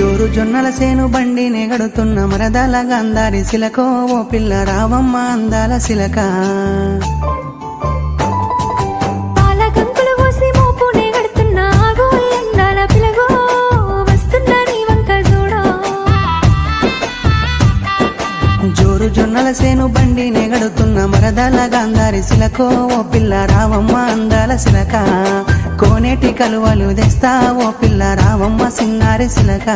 జోరు జొన్నల సేను బండి నెగడుతున్న మరదల గంధారి శిలకో ఓ పిల్ల రావమ్మ అందాల శిలక. జోరు జొన్నల సేను బండి నెగడుతున్న మరదల గంధారి శిలకో ఓ పిల్ల రావమ్మ అందాల శిలక. కోనేటి కలువలు తెస్తావో ఓ పిల్ల రావమ్మ సింగారి సిలక